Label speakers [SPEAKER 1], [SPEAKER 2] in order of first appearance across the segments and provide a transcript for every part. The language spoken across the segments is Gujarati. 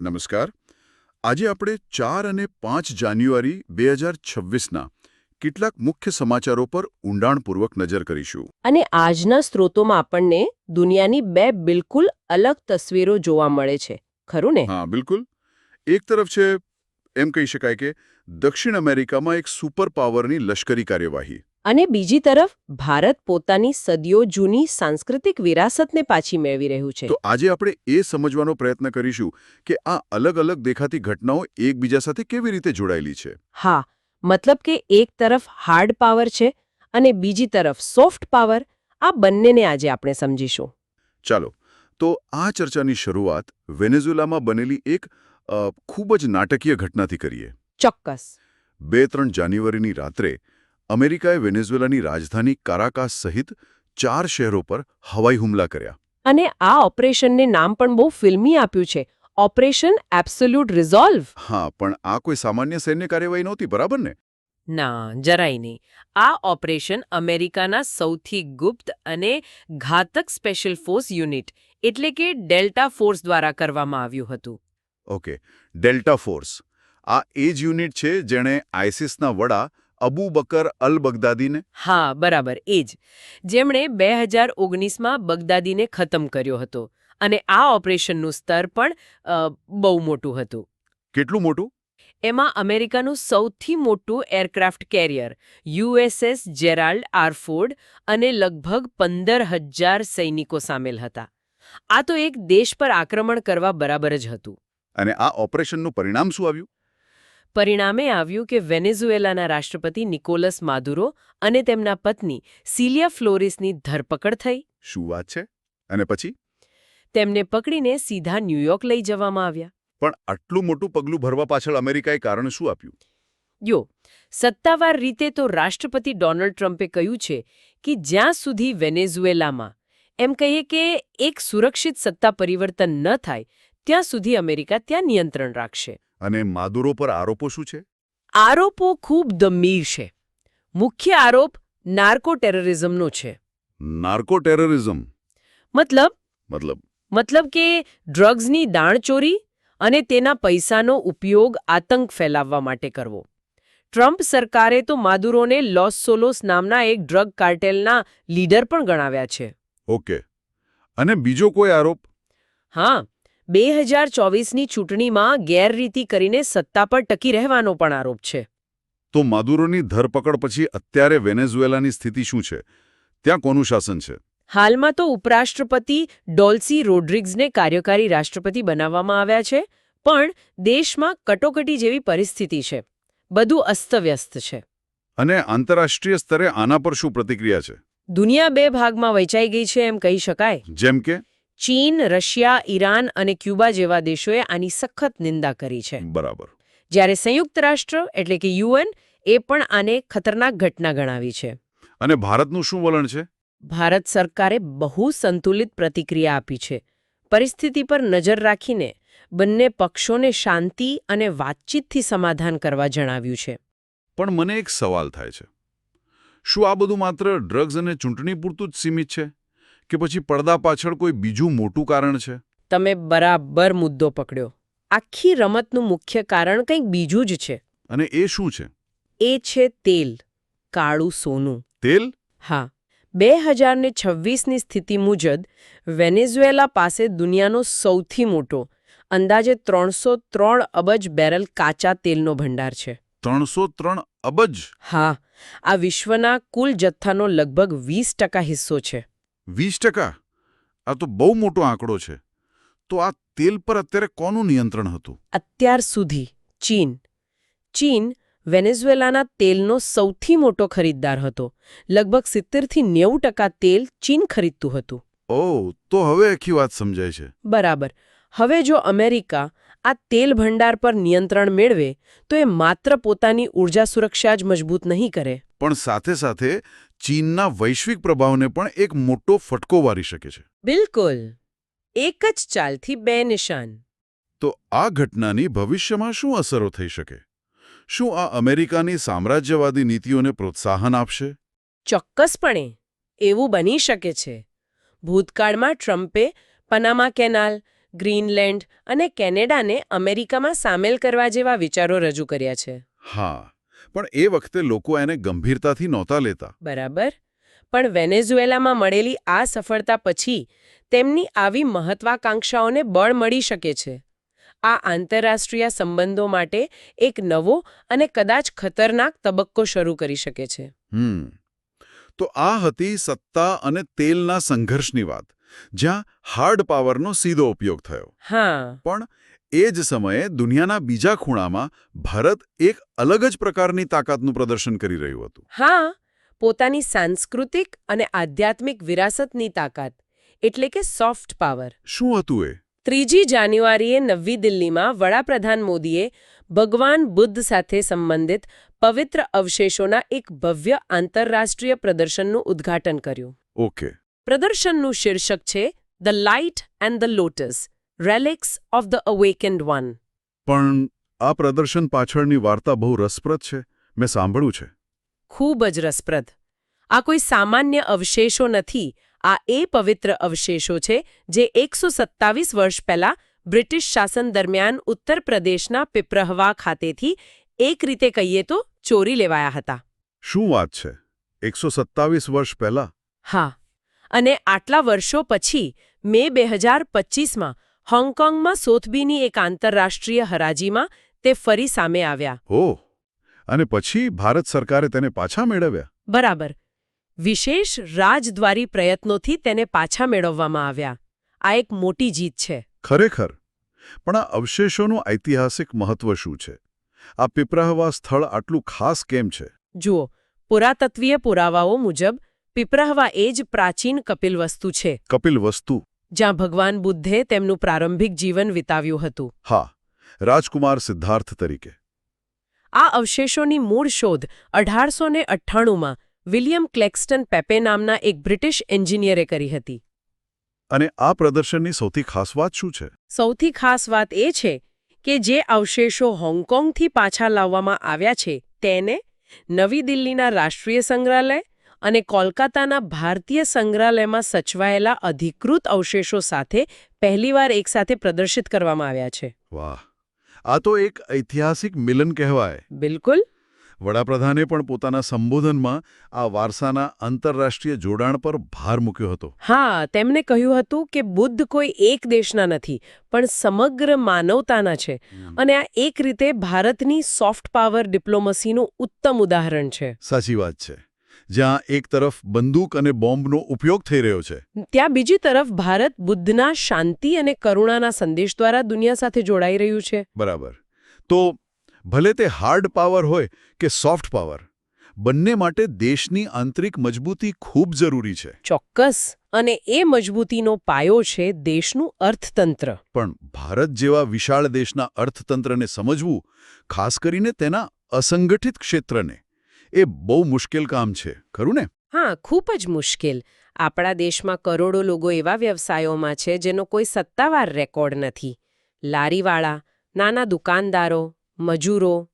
[SPEAKER 1] નમસ્કાર. આજે આપણે ચાર અને પાંચ જાન્યુઆરી બે હજાર છવ્વીસના કેટલાક મુખ્ય સમાચારો પર ઊંડાણપૂર્વક નજર કરીશું.
[SPEAKER 2] અને આજના સ્ત્રોતોમાં આપણને દુનિયાની બે બિલકુલ અલગ તસવીરો જોવા મળે છે. ખરું ને?
[SPEAKER 1] હા બિલકુલ. એક તરફ છે એમ કહી શકાય કે દક્ષિણ અમેરિકામાં એક સુપર પાવરની લશ્કરી કાર્યવાહી.
[SPEAKER 2] અને બીજી તરફ ભારત પોતાની સદીઓ જૂની સાંસ્કૃતિક વિરાસતને પાછી મેળવી રહ્યું છે.
[SPEAKER 1] તો આજે આપણે એ સમજવાનો પ્રયત્ન કરીશું કે આ અલગ અલગ દેખાતી ઘટનાઓ એકબીજા સાથે કેવી રીતે જોડાયેલી છે.
[SPEAKER 2] હા મતલબ કે એક તરફ હાર્ડ પાવર છે અને બીજી તરફ સોફ્ટ પાવર આ બંનેને આજે આપણે સમજીશું.
[SPEAKER 1] ચાલો તો આ ચર્ચાની શરૂઆત વેનેઝુલામાં બનેલી એક ખૂબ જ નાટકીય ઘટનાથી કરીએ.
[SPEAKER 2] ચોક્કસ.
[SPEAKER 1] બે ત્રણ જાન્યુઆરીની રાત્રે અમેરિકાએ વેનેઝુએલાની રાજધાની કારાકાસ સહિત ચાર શહેરો પર હવાઈ હુમલા કર્યા.
[SPEAKER 2] અને આ ઓપરેશનને નામ પણ બહુ ફિલ્મી આપ્યું છે. Operation absolute resolve.
[SPEAKER 1] હા પણ આ કોઈ સામાન્ય સૈન્ય કાર્યવાહી નહોતી બરાબર ને?
[SPEAKER 2] ના જરાય નહીં. આ ઓપરેશન અમેરિકાના સૌથી ગુપ્ત અને ઘાતક સ્પેશિયલ ફોર્સ યુનિટ એટલે કે ડેલ્ટા ફોર્સ દ્વારા કરવામાં આવ્યું હતું.
[SPEAKER 1] Okay Delta Force. આ એ જ યુનિટ છે જેણે આઈસીસના વડા અબુ બકર અલ બગદાદીને
[SPEAKER 2] હા બરાબર એ જ. જેમણે બે હજાર ઓગણીસમાં બગદાદીને ખતમ કર્યો હતો અને આ ઓપરેશનનું સ્તર પણ બહુ મોટું હતું.
[SPEAKER 1] કેટલું મોટું?
[SPEAKER 2] એમાં અમેરિકાનું સૌથી મોટું aircraft carrier USS Gerald R Ford અને લગભગ પંદર હજાર સૈનિકો સામેલ હતા. આ તો એક દેશ પર આક્રમણ કરવા બરાબર જ હતું.
[SPEAKER 1] અને આ ઓપરેશનનું પરિણામ શું આવ્યું?
[SPEAKER 2] પરિણામે આવ્યું કે વેનેઝુએલાના રાષ્ટ્રપતિ નિકોલસ માદુરો અને તેમના પત્ની સિલિયા ફ્લોરિસની ધરપકડ થઈ.
[SPEAKER 1] શું વાત છે? અને પછી?
[SPEAKER 2] તેમને પકડીને સીધા ન્યૂયોર્ક લઈ જવામાં આવ્યા.
[SPEAKER 1] પણ આટલું મોટું પગલું ભરવા પાછળ અમેરિકાએ કારણ શું આપ્યું?
[SPEAKER 2] યો સત્તાવાર રીતે તો રાષ્ટ્રપતિ ડોનાલ્ડ ટ્રમ્પે કહ્યું છે કે જ્યાં સુધી વેનેઝુએલામાં એમ કહીએ કે એક સુરક્ષિત સત્તા પરિવર્તન ન થાય ત્યાં સુધી અમેરિકા ત્યાં નિયંત્રણ રાખશે.
[SPEAKER 1] અને માદુરો પર આરોપો શું છે?
[SPEAKER 2] આરોપો ખૂબ ગંભીર છે. મુખ્ય આરોપ નાર્કો ટેરરિઝમનો છે.
[SPEAKER 1] Narco terrorism?
[SPEAKER 2] મતલબ?
[SPEAKER 1] મતલબ?
[SPEAKER 2] મતલબ કે ડ્રગ્સની દાણચોરી અને તેના પૈસાનો ઉપયોગ આતંક ફેલાવવા માટે કરવો. ટ્રમ્પ સરકારે તો માદુરોને લોસ સોલોસ નામના એક ડ્રગ કાર્ટેલના લીડર પણ ગણાવ્યા છે.
[SPEAKER 1] ઓકે. અને બીજો કોઈ આરોપ?
[SPEAKER 2] હા. બે હજાર ચોવીસની ચૂંટણીમાં ગેરરીતિ કરીને સત્તા પર ટકી રહેવાનો પણ આરોપ છે.
[SPEAKER 1] તો માદુરોની ધરપકડ પછી અત્યારે વેનેઝુએલાની સ્થિતિ શું છે? ત્યાં કોનું શાસન છે?
[SPEAKER 2] હાલમાં તો ઉપરાષ્ટ્રપતિ ડોલ્સી રોડ્રિગ્સને કાર્યકારી રાષ્ટ્રપતિ બનાવવામાં આવ્યા છે પણ દેશમાં કટોકટી જેવી પરિસ્થિતિ છે. બધું અસ્તવ્યસ્ત છે.
[SPEAKER 1] અને આંતરરાષ્ટ્રીય સ્તરે આના પર શું પ્રતિક્રિયા છે?
[SPEAKER 2] દુનિયા બે ભાગમાં વહેંચાઈ ગઈ છે એમ કહી શકાય.
[SPEAKER 1] જેમ કે?
[SPEAKER 2] ચીન રશિયા ઈરાન અને ક્યુબા જેવા દેશોએ આની સખત નિંદા કરી છે.
[SPEAKER 1] બરાબર.
[SPEAKER 2] જ્યારે સંયુક્ત રાષ્ટ્ર એટલે કે યુએન એ પણ આને ખતરનાક ઘટના ગણાવી છે.
[SPEAKER 1] અને ભારતનું શું વલણ છે?
[SPEAKER 2] ભારત સરકારે બહુ સંતુલિત પ્રતિક્રિયા આપી છે. પરિસ્થિતિ પર નજર રાખીને બંને પક્ષોને શાંતિ અને વાતચીતથી સમાધાન કરવા જણાવ્યું છે.
[SPEAKER 1] પણ મને એક સવાલ થાય છે. શું આ બધું માત્ર ડ્રગ્સ અને ચૂંટણી પૂરતું જ સીમિત છે? કે પછી પડદા પાછળ કોઈ બીજું મોટું કારણ છે?
[SPEAKER 2] તમે બરાબર મુદ્દો પકડ્યો. આખી રમતનું મુખ્ય કારણ કંઈક બીજું જ છે.
[SPEAKER 1] અને એ શું છે?
[SPEAKER 2] એ છે તેલ કાળું સોનું.
[SPEAKER 1] તેલ?
[SPEAKER 2] હા. બે હજારને છવ્વીસની સ્થિતિ મુજબ વેનેઝુએલા પાસે દુનિયાનો સૌથી મોટો અંદાજે ત્રણસો ત્રણ અબજ બેરલ કાચા તેલનો ભંડાર છે.
[SPEAKER 1] ત્રણસો ત્રણ અબજ?
[SPEAKER 2] હા. આ વિશ્વના કુલ જથ્થાનો લગભગ વીસ ટકા હિસ્સો છે.
[SPEAKER 1] વીસ ટકા? આ તો બહુ મોટો આંકડો છે. તો આ તેલ પર અત્યારે કોનું નિયંત્રણ હતું?
[SPEAKER 2] અત્યાર સુધી ચીન. ચીન વેનેઝુએલાના તેલનો સૌથી મોટો ખરીદદાર હતો. લગભગ સિત્તેરથી નેવું ટકા તેલ ચીન ખરીદતું હતું.
[SPEAKER 1] ઓહ તો હવે આખી વાત સમજાય છે.
[SPEAKER 2] બરાબર. હવે જો અમેરિકા આ તેલ ભંડાર પર નિયંત્રણ મેળવે તો એ માત્ર પોતાની ઊર્જા સુરક્ષા જ મજબૂત નહીં કરે.
[SPEAKER 1] પણ સાથે સાથે ચીનના વૈશ્વિક પ્રભાવને પણ એક મોટો ફટકો વારી શકે છે.
[SPEAKER 2] બિલકુલ. એક જ ચાલથી બે નિશાન.
[SPEAKER 1] તો આ ઘટનાની ભવિષ્યમાં શું અસરો થઈ શકે? શું આ અમેરિકાની સામ્રાજ્યવાદી નીતિઓને પ્રોત્સાહન આપશે?
[SPEAKER 2] ચોક્કસપણે એવું બની શકે છે. ભૂતકાળમાં ટ્રમ્પે પનામા કેનાલ ગ્રીનલેન્ડ અને કેનેડાને અમેરિકામાં સામેલ કરવા જેવા વિચારો રજૂ કર્યા છે.
[SPEAKER 1] હા પણ એ વખતે લોકો એને ગંભીરતાથી નહોતા લેતા.
[SPEAKER 2] બરાબર. પણ વેનેઝુએલામાં મળેલી આ સફળતા પછી તેમની આવી મહત્વાકાંક્ષાઓને બળ મળી શકે છે. આ આંતરરાષ્ટ્રીય સંબંધો માટે એક નવો અને કદાચ ખતરનાક તબક્કો શરૂ કરી શકે છે.
[SPEAKER 1] હમ. તો આ હતી સત્તા અને તેલના સંઘર્ષની વાત જ્યાં હાર્ડ પાવરનો સીધો ઉપયોગ થયો.
[SPEAKER 2] હા.
[SPEAKER 1] પણ એ જ સમયે દુનિયાના બીજા ખૂણામાં ભારત એક અલગ જ પ્રકારની તાકાતનું પ્રદર્શન કરી રહ્યું હતું.
[SPEAKER 2] હા પોતાની સાંસ્કૃતિક અને આધ્યાત્મિક વિરાસતની તાકાત એટલે કે સોફ્ટ પાવર.
[SPEAKER 1] શું હતું એ?
[SPEAKER 2] ત્રીજી જાન્યુઆરીએ નવી દિલ્હીમાં વડાપ્રધાન મોદીએ ભગવાન બુદ્ધ સાથે સંબંધિત પવિત્ર અવશેષોના એક ભવ્ય આંતરરાષ્ટ્રીય પ્રદર્શનનું ઉદ્ઘાટન કર્યું.
[SPEAKER 1] ઓકે.
[SPEAKER 2] પ્રદર્શનનું શીર્ષક છે the light and the lotus relics of the awakened one
[SPEAKER 1] પણ આ પ્રદર્શન પાછળની વાર્તા બહુ રસપ્રદ છે. મેં સાંભળ્યું છે.
[SPEAKER 2] ખૂબ જ રસપ્રદ. આ કોઈ સામાન્ય અવશેષો નથી. આ એ પવિત્ર અવશેષો છે જે એકસો સત્તાવીસ વર્ષ પહેલા બ્રિટિશ શાસન દરમિયાન ઉત્તર પ્રદેશના પિપ્રહવા ખાતેથી એક રીતે કહીએ તો ચોરી લેવાયા હતા.
[SPEAKER 1] શું વાત છે? એકસો સત્તાવીસ વર્ષ પહેલા?
[SPEAKER 2] હા. અને આટલા વર્ષો પછી મે બે હજાર પચીસમાં હોંગકોંગમાં સોથબીની એક આંતરરાષ્ટ્રીય હરાજીમાં તે ફરી સામે આવ્યા.
[SPEAKER 1] ઓહ અને પછી ભારત સરકારે તેને પાછા મેળવ્યા?
[SPEAKER 2] બરાબર. વિશેષ રાજદ્વારી પ્રયત્નોથી તેને પાછા મેળવવામાં આવ્યા. આ એક મોટી જીત છે.
[SPEAKER 1] ખરેખર? પણ આ અવશેષોનું ઐતિહાસિક મહત્વ શું છે? આ પીપરાહવા સ્થળ આટલું ખાસ કેમ છે?
[SPEAKER 2] જુઓ પુરાતત્વીય પુરાવાઓ મુજબ પીપરાહવા એ જ પ્રાચીન કપિલવસ્તુ છે.
[SPEAKER 1] કપિલ વસ્તુ
[SPEAKER 2] જ્યાં ભગવાન બુદ્ધે તેમનું પ્રારંભિક જીવન વિતાવ્યું હતું.
[SPEAKER 1] હા રાજકુમાર સિદ્ધાર્થ તરીકે.
[SPEAKER 2] આ અવશેષોની મૂળ શોધ અઢારસો ને અઠ્ઠાણુંમાં વિલિયમ ક્લેક્સ્ટન પેપે નામના એક બ્રિટિશ એન્જિનિયરે કરી હતી.
[SPEAKER 1] અને આ પ્રદર્શનની સૌથી ખાસ વાત શું છે?
[SPEAKER 2] સૌથી ખાસ વાત એ છે કે જે અવશેષો હોંગકોંગથી પાછા લાવવામાં આવ્યા છે તેને નવી દિલ્હીના રાષ્ટ્રીય સંગ્રહાલય અને કોલકાતાના ભારતીય સંગ્રહાલયમાં સચવાયેલા અધિકૃત અવશેષો સાથે પહેલીવાર એકસાથે પ્રદર્શિત કરવામાં આવ્યા છે.
[SPEAKER 1] વાહ. આ તો એક ઐતિહાસિક મિલન કહેવાય.
[SPEAKER 2] બિલકુલ.
[SPEAKER 1] વડાપ્રધાને પણ પોતાના સંબોધનમાં આ વારસાના આંતરરાષ્ટ્રીય જોડાણ પર ભાર મૂક્યો હતો.
[SPEAKER 2] હા તેમણે કહ્યું હતું કે બુદ્ધ કોઈ એક દેશના નથી પણ સમગ્ર માનવતાના છે. અને આ એક રીતે ભારતની સોફ્ટ પાવર ડિપ્લોમસીનું ઉત્તમ ઉદાહરણ છે.
[SPEAKER 1] સાચી વાત છે. જ્યાં એક તરફ બંદૂક અને બોમ્બનો ઉપયોગ થઈ રહ્યો છે.
[SPEAKER 2] ત્યાં બીજી તરફ ભારત બુદ્ધના શાંતિ અને કરુણાના સંદેશ દ્વારા દુનિયા સાથે જોડાઈ રહ્યું છે.
[SPEAKER 1] બરાબર. તો ભલે તે હાર્ડ પાવર હોય કે સોફ્ટ પાવર બંને માટે દેશની આંતરિક મજબૂતી ખૂબ જરૂરી છે.
[SPEAKER 2] ચોક્કસ. અને એ મજબૂતીનો પાયો છે દેશનું અર્થતંત્ર.
[SPEAKER 1] પણ ભારત જેવા વિશાળ દેશના અર્થતંત્રને સમજવું ખાસ કરીને તેના અસંગઠિત ક્ષેત્રને. એ બહુ મુશ્કેલ કામ છે ખરું ને?
[SPEAKER 2] હા ખૂબ જ મુશ્કેલ. આપણા દેશમાં કરોડો લોકો એવા વ્યવસાયોમાં છે જેનો કોઈ સત્તાવાર રેકોર્ડ નથી. લારીવાળા નાના દુકાનદારો મજૂરો.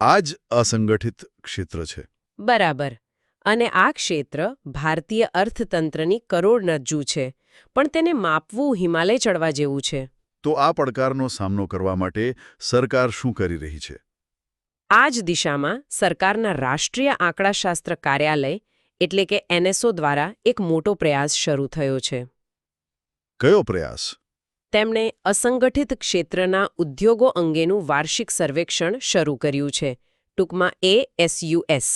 [SPEAKER 1] આ જ અસંગઠિત ક્ષેત્ર છે.
[SPEAKER 2] બરાબર. અને આ ક્ષેત્ર ભારતીય અર્થતંત્રની કરોડરજ્જુ છે પણ તેને માપવું હિમાલય ચડવા જેવું છે.
[SPEAKER 1] તો આ પડકારનો સામનો કરવા માટે સરકાર શું કરી રહી છે?
[SPEAKER 2] આ જ દિશામાં સરકારના રાષ્ટ્રીય આંકડાશાસ્ત્ર કાર્યાલય એટલે કે એનએસઓ દ્વારા એક મોટો પ્રયાસ શરૂ થયો છે.
[SPEAKER 1] કયો પ્રયાસ?
[SPEAKER 2] તેમણે અસંગઠિત ક્ષેત્રના ઉદ્યોગો અંગેનું વાર્ષિક સર્વેક્ષણ શરૂ કર્યું છે. ટૂંકમાં એએસયુએસ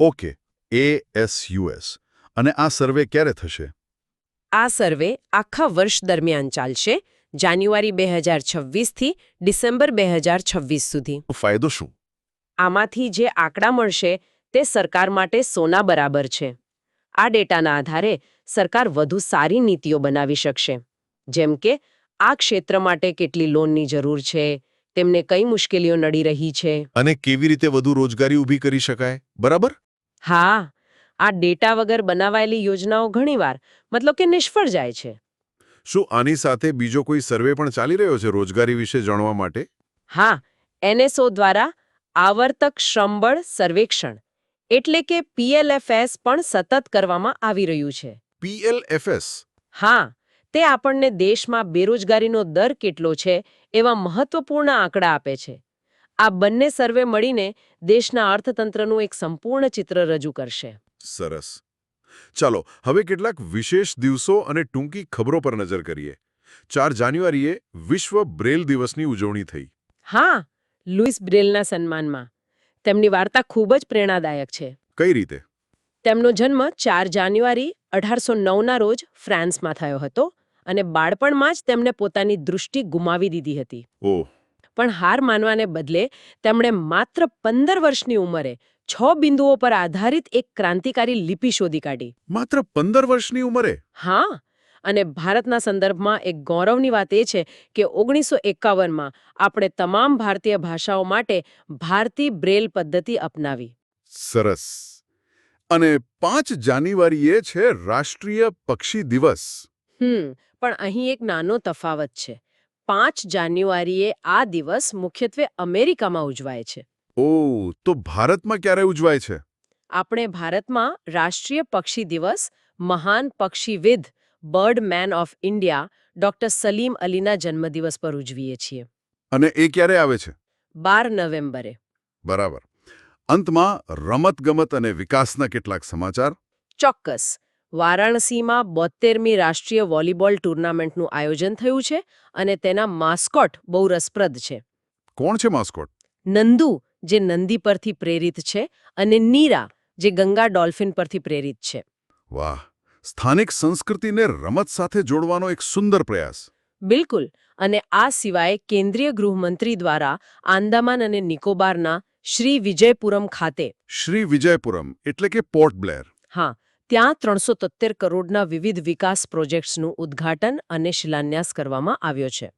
[SPEAKER 1] ઓકે એએસયુએસ અને આ સર્વે ક્યારે થશે?
[SPEAKER 2] આ સર્વે આખા વર્ષ દરમિયાન ચાલશે જાન્યુઆરી બે હજાર છવ્વીસથી ડિસેમ્બર બે હજાર છવ્વીસ સુધી.
[SPEAKER 1] ફાયદો શું?
[SPEAKER 2] આમાંથી જે આંકડા મળશે તે સરકાર માટે સોના બરાબર છે. આ ડેટાના આધારે સરકાર વધુ સારી નીતિઓ બનાવી શકશે. જેમ કે આ ક્ષેત્ર માટે કેટલી લોનની જરૂર છે તેમને કઈ મુશ્કેલીઓ નડી રહી છે.
[SPEAKER 1] અને કેવી રીતે વધુ રોજગારી ઊભી કરી શકાય બરાબર?
[SPEAKER 2] હા આ ડેટા વગર બનાવાયેલી યોજનાઓ ઘણીવાર મતલબ કે નિષ્ફળ જાય છે.
[SPEAKER 1] શું આની સાથે બીજો કોઈ સર્વે પણ ચાલી રહ્યો છે રોજગારી વિશે જાણવા માટે?
[SPEAKER 2] હા એનએસઓ દ્વારા આવર્તક શ્રમબળ સર્વેક્ષણ એટલે કે પીએલએફએસ પણ સતત કરવામાં આવી રહ્યું છે.
[SPEAKER 1] પીએલએફએસ
[SPEAKER 2] હા તે આપણને દેશમાં બેરોજગારીનો દર કેટલો છે એવા મહત્વપૂર્ણ આંકડા આપે છે. આ બંને સર્વે મળીને દેશના અર્થતંત્રનું એક સંપૂર્ણ ચિત્ર રજૂ કરશે.
[SPEAKER 1] સરસ. ચાલો હવે કેટલાક વિશેષ દિવસો અને ટૂંકી ખબરો પર નજર કરીએ. ચાર જાન્યુઆરીએ વિશ્વ બ્રેલ દિવસની ઉજવણી થઈ.
[SPEAKER 2] હા લુઈસ બ્રેલના સન્માનમાં. તેમની વાર્તા ખૂબ જ પ્રેરણાદાયક છે.
[SPEAKER 1] કઈ રીતે?
[SPEAKER 2] તેમનો જન્મ ચાર જાન્યુઆરી અઢારસો નવના રોજ ફ્રાન્સમાં થયો હતો અને બાળપણમાં જ તેમણે પોતાની દૃષ્ટિ ગુમાવી દીધી હતી. પણ હાર માનવાને બદલે તેમણે માત્ર પંદર વર્ષની ઉંમરે છ બિંદુઓ પર આધારિત એક ક્રાંતિકારી લિપિ શોધી કાઢી.
[SPEAKER 1] માત્ર પંદર વર્ષની ઉંમરે?
[SPEAKER 2] હા. અને ભારતના સંદર્ભમાં એક ગૌરવની વાત એ છે કે ઓગણીસો એકાવનમાં આપણે તમામ ભારતીય ભાષાઓ માટે ભારતી બ્રેલ પદ્ધતિ અપનાવી.
[SPEAKER 1] સરસ. અને પાંચ જાન્યુઆરીએ છે રાષ્ટ્રીય પક્ષી દિવસ.
[SPEAKER 2] હમ પણ અહીં એક નાનો તફાવત છે. પાંચ જાન્યુઆરીએ આ દિવસ મુખ્યત્વે અમેરિકામાં ઉજવાય છે.
[SPEAKER 1] ઓહ તો ભારતમાં ક્યારે ઉજવાય છે?
[SPEAKER 2] આપણે ભારતમાં રાષ્ટ્રીય પક્ષી દિવસ મહાન પક્ષીવિદ bird man of India doctor Salim અલીના જન્મદિવસ પર ઉજવીએ છીએ.
[SPEAKER 1] અને એ ક્યારે આવે છે?
[SPEAKER 2] બાર નવેમ્બરે.
[SPEAKER 1] બરાબર. અંતમાં રમતગમત અને વિકાસના કેટલાક સમાચાર?
[SPEAKER 2] ચોક્કસ. વારાણસીમાં બોત્તેરમી રાષ્ટ્રીય વોલીબોલ ટુર્નામેન્ટનું આયોજન થયું છે અને તેના માસ્કોટ બહુ રસપ્રદ છે.
[SPEAKER 1] કોણ છે માસ્કોટ?
[SPEAKER 2] નંદુ જે નંદી પરથી પ્રેરિત છે અને નીરા જે ગંગા ડોલ્ફિન પરથી પ્રેરિત છે.
[SPEAKER 1] વાહ. સ્થાનિક સંસ્કૃતિને રમત સાથે જોડવાનો એક સુંદર પ્રયાસ.
[SPEAKER 2] બિલકુલ. અને આ સિવાય કેન્દ્રીય ગૃહમંત્રી દ્વારા આંદામાન અને નિકોબારના શ્રી વિજયપુરમ ખાતે
[SPEAKER 1] શ્રી વિજયપુરમ એટલે કે પોર્ટ બ્લેર.
[SPEAKER 2] હા ત્યાં ત્રણસો કરોડના વિવિધ વિકાસ પ્રોજેક્ટ્સનું ઉદ્ઘાટન અને શિલાન્યાસ કરવામાં આવ્યો છે.